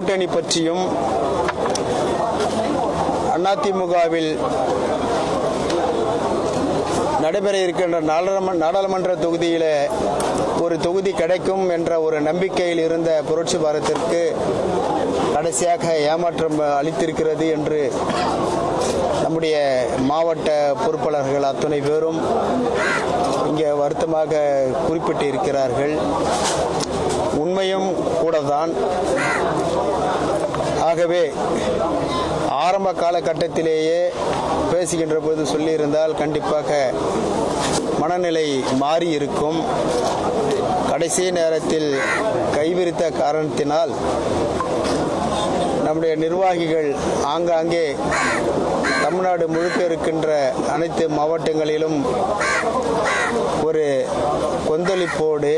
கூட்டணி பற்றியும் அதிமுகவில் நடைபெற இருக்கின்ற நாடாளுமன்ற தொகுதியில் ஒரு தொகுதி கிடைக்கும் என்ற ஒரு நம்பிக்கையில் இருந்த புரட்சி பாரத்திற்கு கடைசியாக ஏமாற்றம் அளித்திருக்கிறது என்று நம்முடைய மாவட்ட பொறுப்பாளர்கள் அத்துணை பேரும் இங்கே வருத்தமாக குறிப்பிட்டு இருக்கிறார்கள் உண்மையும் கூட தான் ஆகவே ஆரம்ப காலகட்டத்திலேயே பேசுகின்ற போது சொல்லியிருந்தால் கண்டிப்பாக மனநிலை மாறி இருக்கும் கடைசி நேரத்தில் கைவிரித்த காரணத்தினால் நம்முடைய நிர்வாகிகள் ஆங்காங்கே தமிழ்நாடு முழுக்க இருக்கின்ற அனைத்து மாவட்டங்களிலும் ஒரு கொந்தளிப்போடு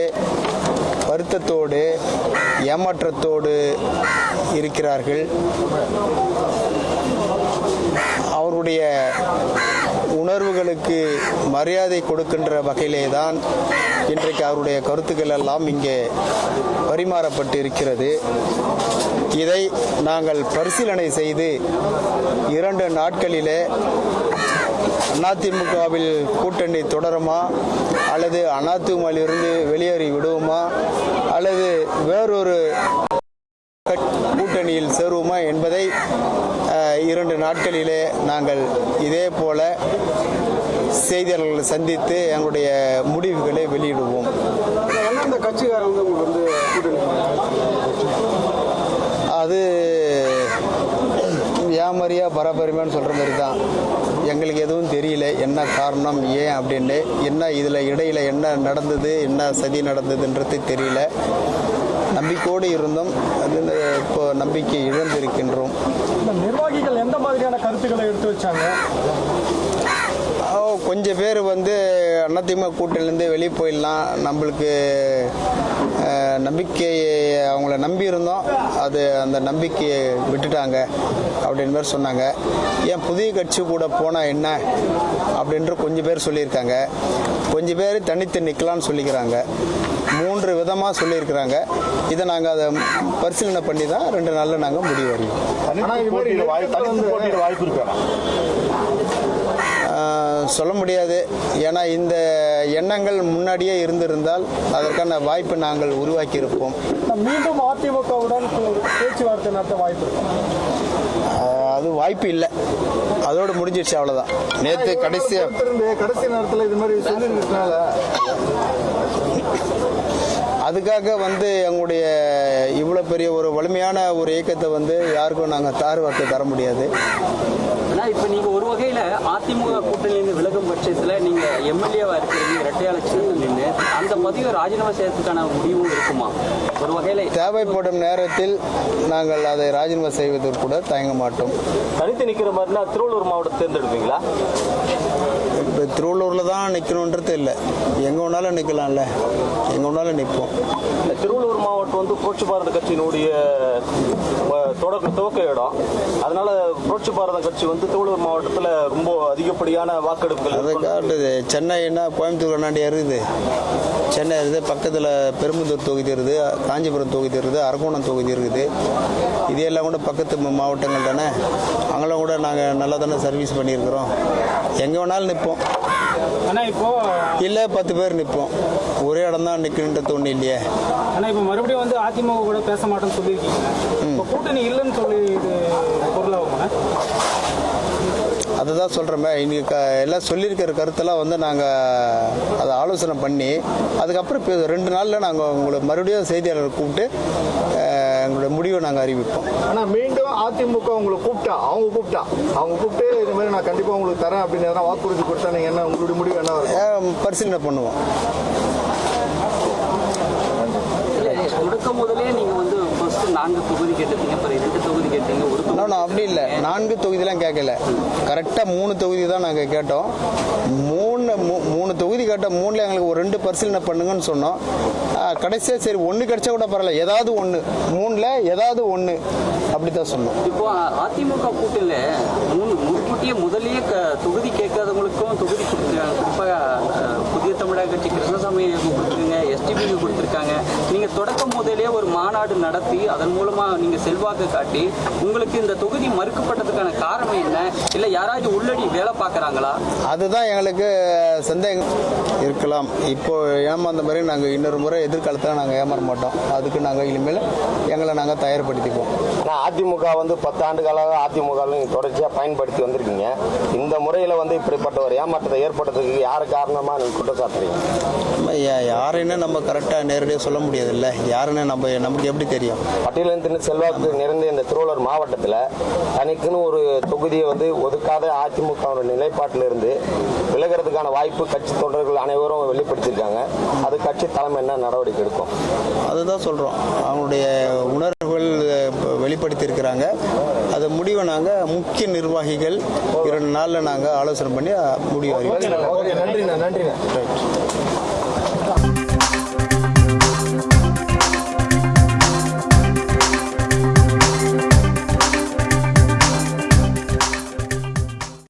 வருத்தத்தோடு ஏமாற்றத்தோடு இருக்கிறார்கள். அவருடைய உணர்வுகளுக்கு மரியாதை கொடுக்கின்ற வகையிலே தான் இன்றைக்கு அவருடைய கருத்துக்கள் எல்லாம் இங்கே பரிமாறப்பட்டு இருக்கிறது இதை நாங்கள் பரிசீலனை செய்து இரண்டு நாட்களிலே அதிமுகவில் கூட்டணி தொடருமா? அல்லது அதிமுகவிலிருந்து வெளியேறி விடுவோமா? அல்லது வேறொரு கூட்டணியில் சேருவோமா என்பதை இரண்டு நாட்களிலே நாங்கள் இதே போல செய்தியாளர்களை சந்தித்து எங்களுடைய முடிவுகளை வெளியிடுவோம். வந்து அது வியாமரியா பரபரிமான்னு சொல்கிற மாதிரி தான். எங்களுக்கு எதுவும் தெரியல. என்ன காரணம் ஏன் அப்படின்னு என்ன இதில் இடையில் என்ன நடந்தது என்ன சதி நடந்ததுன்றது தெரியல. நம்பிக்கையோடு இருந்தோம் அது இப்போ நம்பிக்கை இழந்திருக்கின்றோம். நிர்வாகிகள் எந்த மாதிரியான கருத்துக்களை எடுத்து வச்சாங்க? கொஞ்சம் பேர் வந்து அதிமுக கூட்டணிலேருந்து வெளியே போயிடலாம். நம்மளுக்கு நம்பிக்கையை நம்பிக்கை அவங்கள நம்பி இருந்தோம். அது அந்த நம்பிக்கையை விட்டுட்டாங்க அப்படின்னு மாதிரி சொன்னாங்க. ஏன் புதிய கட்சி கூட போனால் என்ன அப்படின்ற கொஞ்சம் பேர் சொல்லியிருக்காங்க. கொஞ்சம் பேர் தனித்து நிற்கலாம்னு சொல்லிக்கிறாங்க. மூன்று விதமாக சொல்லியிருக்கிறாங்க. இதை நாங்கள் அதை பரிசீலனை பண்ணி தான் ரெண்டு நாளில் நாங்கள் முடிவு அறிவோம் வாய்ப்பு சொல்ல முடியாது. ஏன்னா இந்த எண்ணங்கள் முன்னாடியே இருந்திருந்தால் அதற்கான வாய்ப்பை நாங்கள் உருவாக்கி இருப்போம் மீண்டும் அதிமுகவுடன் பேச்சுவார்த்தை நடத்த வாய்ப்பு அது வாய்ப்பு இல்லை. அதோடு முடிஞ்சிடுச்சு அவ்வளோதான் நேற்று கடைசியாக இருந்து கடைசி நேரத்தில் இது மாதிரி சொல்லிருக்கிறதுனால அதுக்காக வந்து எங்களுடைய இவ்வளோ பெரிய ஒரு வலிமையான ஒரு இயக்கத்தை வந்து யாருக்கும் நாங்கள் தார் வார்த்தை தர முடியாது. ஆனா இப்ப நீங்க ஒரு வகையில அதிமுக கூட்டணியிலிருந்து விலகும் பட்சத்துல நீங்க எம்எல்ஏவா இருக்கிறீங்க இரட்டையாள நின்று அந்த பதவியை ராஜினாமா செய்யறதுக்கான முடிவும் இருக்குமா? ஒரு வகையில தேவைப்படும் நேரத்தில் நாங்கள் அதை ராஜினாமா செய்வதற்கு கூட தயங்க மாட்டோம். தனித்து நிக்கிற மாதிரினா திருவள்ளூர் மாவட்டத்தை தேர்ந்தெடுப்பீங்களா? இப்போ திருவள்ளூரில் தான் நிற்கணுன்றது இல்லை. எங்கே வேணாலும் நிற்கலாம்ல எங்கே வேணாலும் நிற்போம் திருவள்ளூர் மாவட்டம் வந்து புரட்சி பாரத கட்சியினுடைய தொடக்க துவக்க இடம். அதனால புரட்சி பாரத கட்சி வந்து திருவள்ளூர் மாவட்டத்தில் ரொம்ப அதிகப்படியான வாக்கெடுப்புகள் அதை காட்டுது. சென்னைன்னா கோயம்புத்தூர் அண்ணாண்டியா இருக்குது சென்னை இருக்குது பக்கத்தில் பெரும்புதூர் தொகுதி இருக்குது காஞ்சிபுரம் தொகுதி இருக்குது அரக்கோணம் தொகுதி இருக்குது இது எல்லாம் கூட பக்கத்து மாவட்டங்கள் தானே அங்கெல்லாம் கூட நாங்கள் நல்லா தானே சர்வீஸ் பண்ணியிருக்கிறோம். எங்கே வேணாலும் நிற்போம் ஆனா இப்போ இல்லை பத்து பேர் நிற்போம் ஒரே இடம் தான் நிற்கணுன்றது ஒன்றும் இல்லையே. ஆனா இப்போ மறுபடியும் வந்து அதிமுக கூட பேச மாட்டேன்னு சொல்லியிருக்கீங்க. இப்போ கூட்டணி இல்லைன்னு சொல்லி இது பொருளாகுமா அதுதான் சொல்கிறோமே இன்னைக்கு க எல்லாம் சொல்லியிருக்கிற கருத்தெல்லாம் வந்து நாங்கள் அதை ஆலோசனை பண்ணி அதுக்கப்புறம் இப்போ ரெண்டு நாளில் நாங்கள் உங்களை மறுபடியும் செய்தியாளர் கூப்பிட்டு எங்களுடைய முடிவை நாங்கள் அறிவிப்போம். ஆனா மீண்டும் அதிமுக உங்களை கூப்பிட்டா அவங்க கூப்பிட்டா அவங்க கூப்பிட்டு இது மாதிரி நான் கண்டிப்பா உங்களுக்கு தரேன் அப்படின்னு எதனா வாக்குறுதி கொடுத்தா நீங்க என்ன உங்களுடைய முடிவு என்ன அஹ், பரிசீலனை பண்ணுவோம். இல்ல தொடக்கம் முதலே நீங்க நான்கு தொகுதி கேட்டிருக்கீங்க அப்புறம் இரண்டு தொகுதி கேட்டீங்க ஒரு இன்னொன்று அப்படி இல்லை. நான்கு தொகுதிலாம் கேட்கல கரெக்டாக மூணு தொகுதி தான் நாங்கள் கேட்டோம். மூணு மூணு தொகுதி கேட்டோம் மூணில் எங்களுக்கு ஒரு ரெண்டு பரிசீலனை பண்ணுங்கன்னு சொன்னோம். கடைசியாக சரி ஒன்று கிடைச்சா கூட பரவாயில்ல. ஏதாவது ஒன்று மூணில் ஏதாவது ஒன்று அப்படி தான் சொன்னோம். இப்போ அதிமுக கூட்டணியில மூணு முன்கூட்டியே முதல்லயே க- தொகுதி கேட்காதவங்களுக்கும் தொகுதி கொடுத்துருக்காங்க குறிப்பாக புதிய தமிழக கட்சி கிருஷ்ணசாமி கொடுத்துருங்க எஸ்டிபிக்கு கொடுத்துருக்காங்க. நீங்க தொடக்கம் முதலே ஒரு மாநாடு நடத்தி அதை அதன் மூலமா நீங்க செல்வாக்கு காட்டி உங்களுக்கு இந்த தொகுதி மறுக்கப்பட்டதுக்கான காரணம் என்ன? இல்ல யாராச்சும் உள்ளடி வேலை பார்க்கறாங்களா? அதுதான் எங்களுக்கு சந்தேகம். இருக்கலாம். இப்போ ஏமாந்த மாதிரி நாங்கள் இன்னொரு முறை எதிர்காலத்தில் நாங்கள் ஏமாற மாட்டோம். அதுக்கு நாங்கள் இனிமேல் எங்களை நாங்கள் தயார்படுத்திக்குவோம் ஆனால் அதிமுக வந்து பத்தாண்டு காலாக அதிமுக தொடர்ச்சியாக பயன்படுத்தி வந்திருக்கீங்க. இந்த முறையில் வந்து இப்படிப்பட்ட ஒரு ஏமாற்றத்தை ஏற்படுறதுக்கு யார் காரணமாக நீங்கள் குற்றம் சாட்டுறீங்க யாருன்னு நம்ம கரெக்டாக நேரடியாக சொல்ல முடியாதுல்ல யாருன்னு நம்ம நமக்கு எப்படி தெரியும்? பட்டியலினத்தின் செல்வாக்கு நிறைந்த இந்த திருவள்ளூர் மாவட்டத்தில் தனிக்குன்னு ஒரு தொகுதியை வந்து ஒதுக்காத அதிமுக நிலைப்பாட்டில் இருந்து விலகிறதுக்கான வாய்ப்பு கட்சி தொண்டர்கள் அனைவரும் வெளிப்படுத்தியிருக்காங்க. அது கட்சி தலைமை என்ன நடவடிக்கை எடுக்கும்? அதுதான் சொல்கிறோம் அவங்களுடைய உணர்வுகள் வெளிப்படுத்தியிருக்கிறாங்க. அது முடிவை நாங்கள் முக்கிய நிர்வாகிகள் இரண்டு நாளில் நாங்கள் ஆலோசனை பண்ணி முடிவு நன்றிண்ணா ரைட்